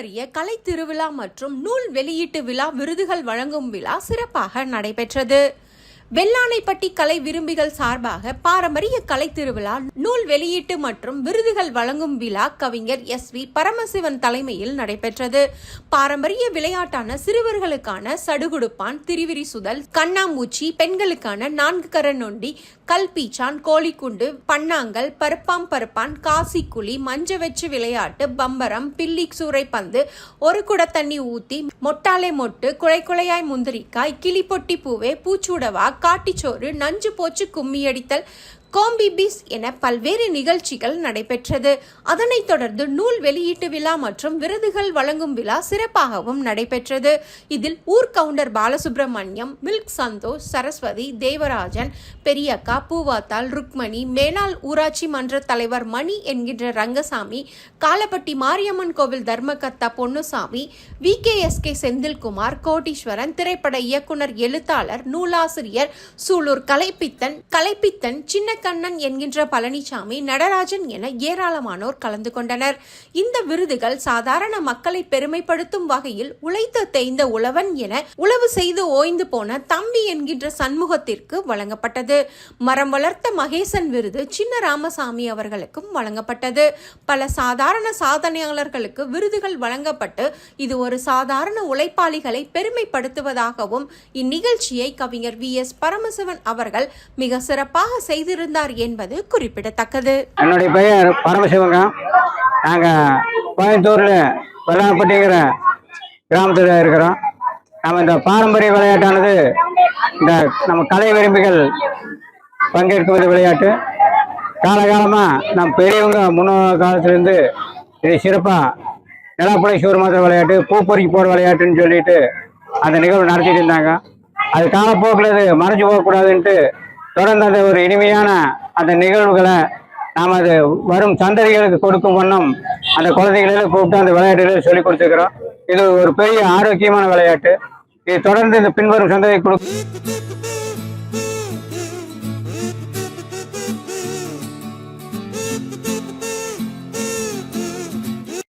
பாரம்பரிய கலை திருவிழா மற்றும் நூல் வெளியீட்டு விழா விருதுகள் வழங்கும் விழா சிறப்பாக நடைபெற்றது. வெள்ளானைப்பட்டி கலை விரும்பிகள் சார்பாக பாரம்பரிய கலை திருவிழா நூல் வெளியீட்டு மற்றும் விருதுகள் வழங்கும் விழா கவிஞர் எஸ் வி பரமசிவன் தலைமையில் நடைபெற்றது. பாரம்பரிய விளையாட்டான சிறுவர்களுக்கான சடுகுடுப்பான் திருவிரி சுதல் கண்ணாமூச்சி பெண்களுக்கான நான்கு கர நொண்டி கல்பீச்சான் கோழிக்குண்டு பன்னாங்கல் பருப்பாம் பருப்பான் காசிக்குழி மஞ்ச வச்சு விளையாட்டு பம்பரம் பில்லி சூறை பந்து ஒரு குட தண்ணி ஊத்தி மொட்டாலே மொட்டு குலை குலையாய் முந்திரிக்காய் கிளிப்பொட்டி பூவே பூச்சூடவா காட்டிச்சோறு நஞ்சு போச்சு கும்மியடித்தல் காம்பி பீஸ் என பல்வேறு நிகழ்ச்சிகள் நடைபெற்றது. அதனைத் தொடர்ந்து நூல் வெளியீட்டு விழா மற்றும் விருதுகள் வழங்கும் விழா சிறப்பாகவும் நடைபெற்றது. இதில் ஊர் கவுண்டர் பாலசுப்ரமணியம் மில்க் சந்தோஷ் சரஸ்வதி தேவராஜன் பெரியக்கா பூவாத்தாள் ருக்மணி மேனாள் ஊராட்சி மன்ற தலைவர் மணி என்கின்ற ரங்கசாமி காலப்பட்டி மாரியம்மன் கோவில் தர்மகத்தா Ponnusamy V. K. S. K. Senthilkumar Kotteeswaran திரைப்பட இயக்குனர் எழுத்தாளர் நூலாசிரியர் சூலூர் கலைப்பித்தன் கலைப்பித்தன் சின்ன கண்ணன் என்கின்ற பழனிசாமி நடராஜன் என ஏராளமானோர் கலந்து கொண்டனர். இந்த விருதுகள் சாதாரண மக்களை பெருமைப்படுத்தும் வகையில் உழைத்து தேய்ந்த உழவன் என உழவு செய்து ஓய்ந்து போன தம்பி என்கின்ற சண்முகத்திற்கு வழங்கப்பட்டது. மரம் வளர்த்த மகேசன் விருது சின்ன ராமசாமி அவர்களுக்கும் வழங்கப்பட்டது. பல சாதாரண சாதனையாளர்களுக்கு விருதுகள் வழங்கப்பட்டு இது ஒரு சாதாரண உழைப்பாளிகளை பெருமைப்படுத்துவதாகவும் இந்நிகழ்ச்சியை கவிஞர் வி எஸ் பரமசிவன் அவர்கள் மிக சிறப்பாக செய்திருந்தார். என்பது குறிப்பிடத்தக்கது. என்னுடைய பெயர் பரமசிவகம் நாங்கள் கோயம்புத்தூரில் வெள்ளாம்பட்டிங்கிற கிராமத்தில் இருக்கிறோம். நம்ம இந்த பாரம்பரிய விளையாட்டானது இந்த நம்ம கலை விரும்பிகள் பங்கேற்குவது விளையாட்டு. காலகாலமாக நம் பெரியவங்க முன்னோர் காலத்துலேருந்து இது சிறப்பாக நிலப்புடை சூர்மாத விளையாட்டு பூப்பொறிக்கு போகிற விளையாட்டுன்னு சொல்லிட்டு அந்த நிகழ்வு நடத்திட்டு இருந்தாங்க. அது காலப்போக்கில் அது மறைஞ்சு போகக்கூடாதுன்ட்டு தொடர்ந்து அந்த ஒரு இனிமையான அந்த நிகழ்வுகளை நாம் அது வரும் சந்ததிகளுக்கு கொடுக்கும் வண்ணம் அந்த குழந்தைகளெல்லாம் கூப்பிட்டு அந்த விளையாட்டுகளை சொல்லிக் கொடுத்துருக்குறோம். இது ஒரு பெரிய ஆரோக்கியமான விளையாட்டு. இது தொடர்ந்து இந்த பின்வரும் சந்ததியை கொடுக்கும்.